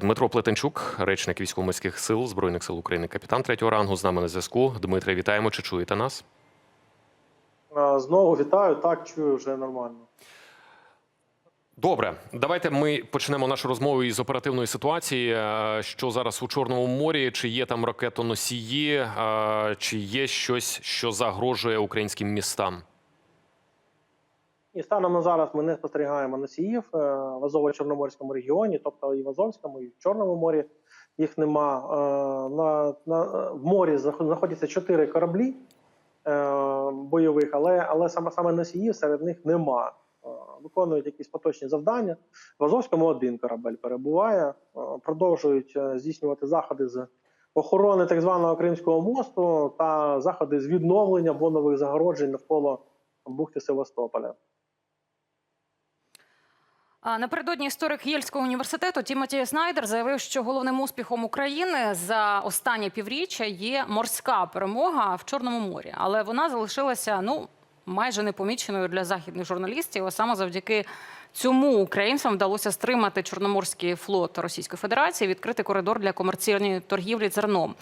Дмитро Плетенчук, речник військово-морських сил Збройних сил України, капітан третього рангу, з нами на зв'язку. Дмитре, вітаємо. Чи чуєте нас? Знову вітаю, так чую вже нормально. Добре, давайте ми почнемо нашу розмову із оперативної ситуації. Що зараз у Чорному морі? Чи є там ракетоносії, чи є щось, що загрожує українським містам? І станом на зараз ми не спостерігаємо носіїв е, в Азово-Чорноморському регіоні, тобто і в Азовському, і в Чорному морі їх нема. Е, На, на, в морі знаходяться чотири кораблі е, бойових, але, але саме, саме носіїв серед них нема. Виконують якісь поточні завдання. В Азовському один корабель перебуває, продовжують здійснювати заходи з охорони так званого Кримського мосту та заходи з відновлення бонових загороджень навколо бухти Севастополя. Напередодні історик Єльського університету Тімоті Снайдер заявив, що головним успіхом України за останнє півріччя є морська перемога в Чорному морі, але вона залишилася ну майже непоміченою для західних журналістів. Саме завдяки цьому українцям вдалося стримати Чорноморський флот Російської Федерації, відкрити коридор для комерційної торгівлі зерном.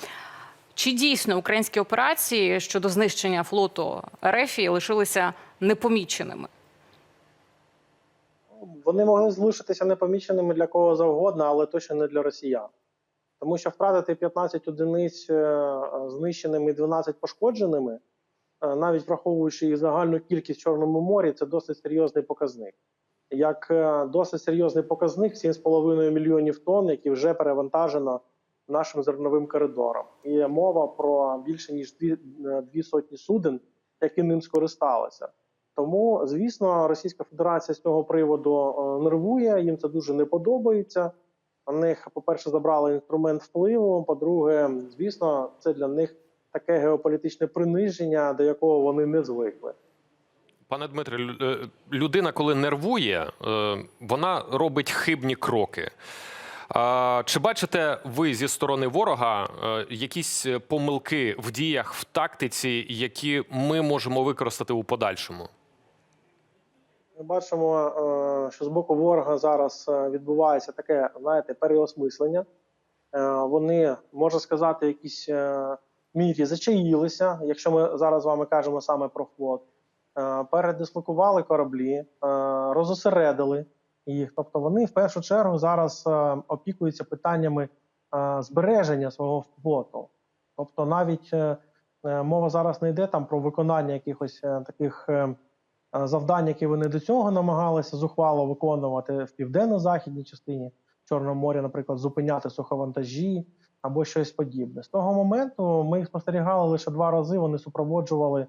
Чи дійсно українські операції щодо знищення флоту РФ лишилися непоміченими? Вони могли залишитися непоміченими для кого завгодно, але точно не для росіян. Тому що втратити 15 одиниць е, знищеними і 12 пошкодженими, е, навіть враховуючи їх загальну кількість в Чорному морі, це досить серйозний показник. Як е, досить серйозний показник 7,5 мільйонів тонн, які вже перевантажено нашим зерновим коридором. І мова про більше ніж дві, дві сотні суден, які ним скористалися. Тому, звісно, Російська Федерація з цього приводу е, нервує, їм це дуже не подобається. У них, по-перше, забрали інструмент впливу. По-друге, звісно, це для них таке геополітичне приниження, до якого вони не звикли. Пане Дмитре, е, людина, коли нервує, е, вона робить хибні кроки. Чи бачите ви зі сторони ворога якісь помилки в діях, в тактиці, які ми можемо використати у подальшому? Ми бачимо, е, що з боку ворога зараз е, відбувається таке, знаєте, переосмислення. Е, Вони, можна сказати, е, мірі зачаїлися, якщо ми зараз з вами кажемо саме про флот. Передислокували кораблі, розосередили їх. Тобто вони в першу чергу зараз опікуються питаннями збереження свого флоту. Тобто, навіть мова зараз не йде там про виконання якихось таких. Е, е, завдань, які вони до цього намагалися зухвало виконувати в південно-західній частині Чорного моря, наприклад, зупиняти суховантажі або щось подібне. З того моменту ми їх спостерігали лише два рази. Вони супроводжували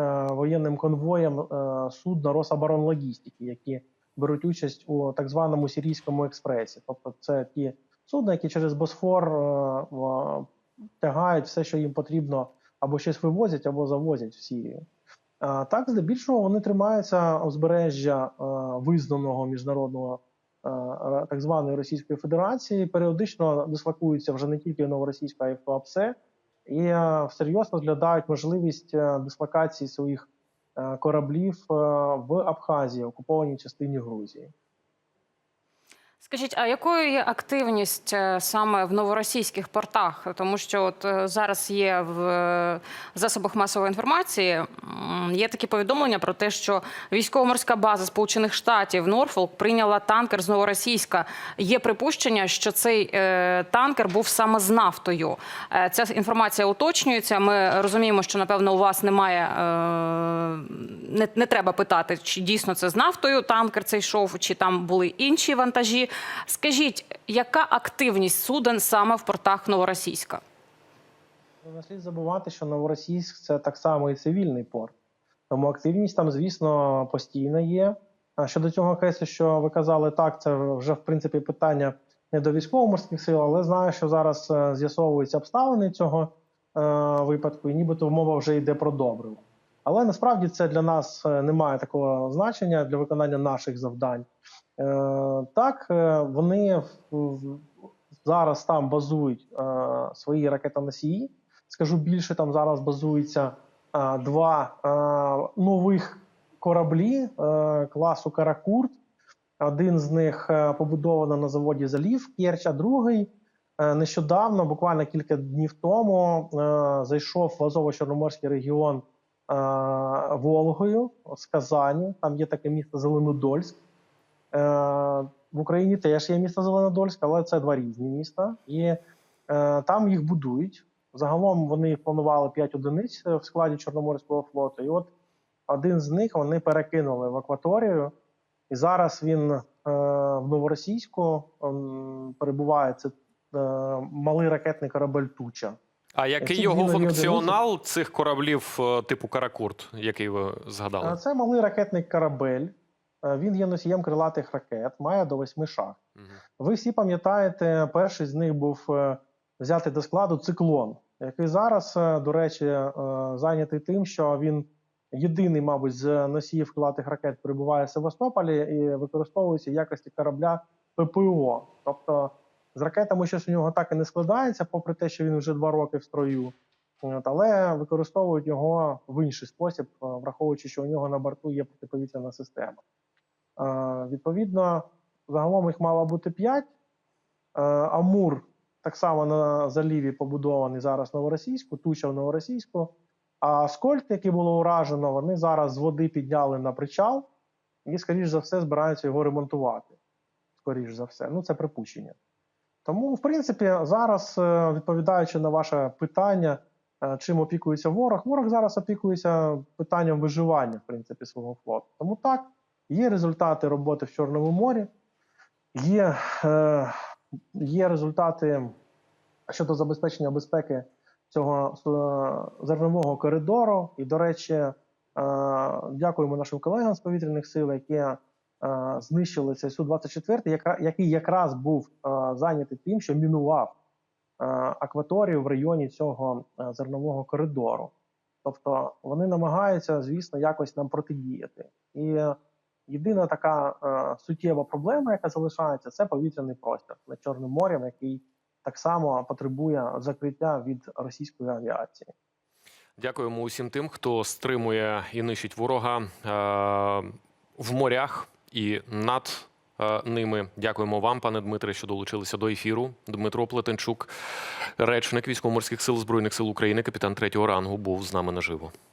е, воєнним конвоєм е, судна Рособоронлогістики, які беруть участь у так званому сирійському експресі. Тобто, це ті судна, які через Босфор е, в- тягають все, що їм потрібно, або щось вивозять, або завозять в Сірію. А, Так, здебільшого вони тримаються узбережжя е, визнаного міжнародного е, так званої Російської Федерації, періодично дислокуються вже не тільки новоросійська, а й ФАПСЕ, і е, всерйоз розглядають можливість е, дислокації своїх е, кораблів е, в Абхазії, окупованій частині Грузії. Скажіть, а якою є активність е, саме в новоросійських портах? Тому що от е, зараз є в е, засобах масової інформації є такі повідомлення про те, що військово-морська база Сполучених Штатів Норфолк прийняла танкер з новоросійська. Є припущення, що цей танкер був саме з нафтою. Ця інформація уточнюється. Ми розуміємо, що напевно у вас немає не, не треба питати, чи дійсно це з нафтою танкер цей йшов, чи там були інші вантажі. Скажіть, яка активність суден саме в портах Новоросійська? Не слід забувати, що Новоросійськ це так само і цивільний порт. Тому активність там, звісно, постійно є. А щодо цього кейсу, що ви казали, так, це вже в принципі питання не до військово-морських сил, але знаю, що зараз е, з'ясовуються обставини цього е, випадку, і нібито мова вже йде про добриво. Але насправді це для нас е, не має такого значення для виконання наших завдань. Е, так, е, вони зараз там базують е, свої ракетоносії. Скажу більше, там зараз базується е, два нових кораблі класу Каракурт, Один з них побудовано на заводі Залів Керчь, а другий нещодавно, буквально кілька днів тому, зайшов в Азово-Чорноморський регіон Волгою з Казані. Там є таке місто Зеленодольськ. Е, В Україні теж є місто Зеленодольськ, але це два різні міста. І е, там їх будують. Загалом вони планували 5 одиниць е, в складі Чорноморського флоту. І от один з них вони перекинули в акваторію. І зараз він е, в Новоросійську ем, перебуває. Це е, малий ракетний корабель Туча. А який його функціонал цих кораблів е, типу Каракурт, який ви Е, згадали? Це малий ракетний корабель. Е, Він є носієм крилатих ракет, має до восьми шахт. Ви всі пам'ятаєте, перший з них був е, взятий до складу циклон, який зараз, е, до речі, зайнятий тим, що він єдиний, мабуть, з носіїв крилатих ракет перебуває в Севастополі і використовується в якості корабля ППО. Тобто з ракетами щось у нього так і не складається, попри те, що він вже два роки в строю. Але використовують його в інший спосіб, враховуючи, що у нього на борту є протиповітряна система. Е, Відповідно, загалом їх мало бути 5. Амур так само на заліві побудований зараз Новоросійську, Туча в Новоросійську. А Скольд, який було уражено, вони зараз з води підняли на причал і, скоріш за все, збираються його ремонтувати. Скоріш за все. Ну, це припущення. Тому, в принципі, зараз, е, відповідаючи на ваше питання, е, чим опікується ворог, ворог зараз опікується питанням виживання, в принципі, свого флоту. Тому так, є результати роботи в Чорному морі, є, е, є результати щодо забезпечення безпеки цього е, зернового коридору. І, до речі, е, дякуємо нашим колегам з повітряних сил, які е, знищили цей Су-24, яка- який якраз був е, зайнятий тим, що мінував е, акваторію в районі цього е, зернового коридору. Тобто вони намагаються, звісно, якось нам протидіяти. І єдина така е, суттєва проблема, яка залишається, це повітряний простір над Чорним морем, який так само потребує закриття від російської авіації. Дякуємо усім тим, хто стримує і нищить ворога е, в морях і над е, ними. Дякуємо вам, пане Дмитре, що долучилися до ефіру. Дмитро Плетенчук, речник військово-морських сил збройних сил України, капітан третього рангу, був з нами наживо.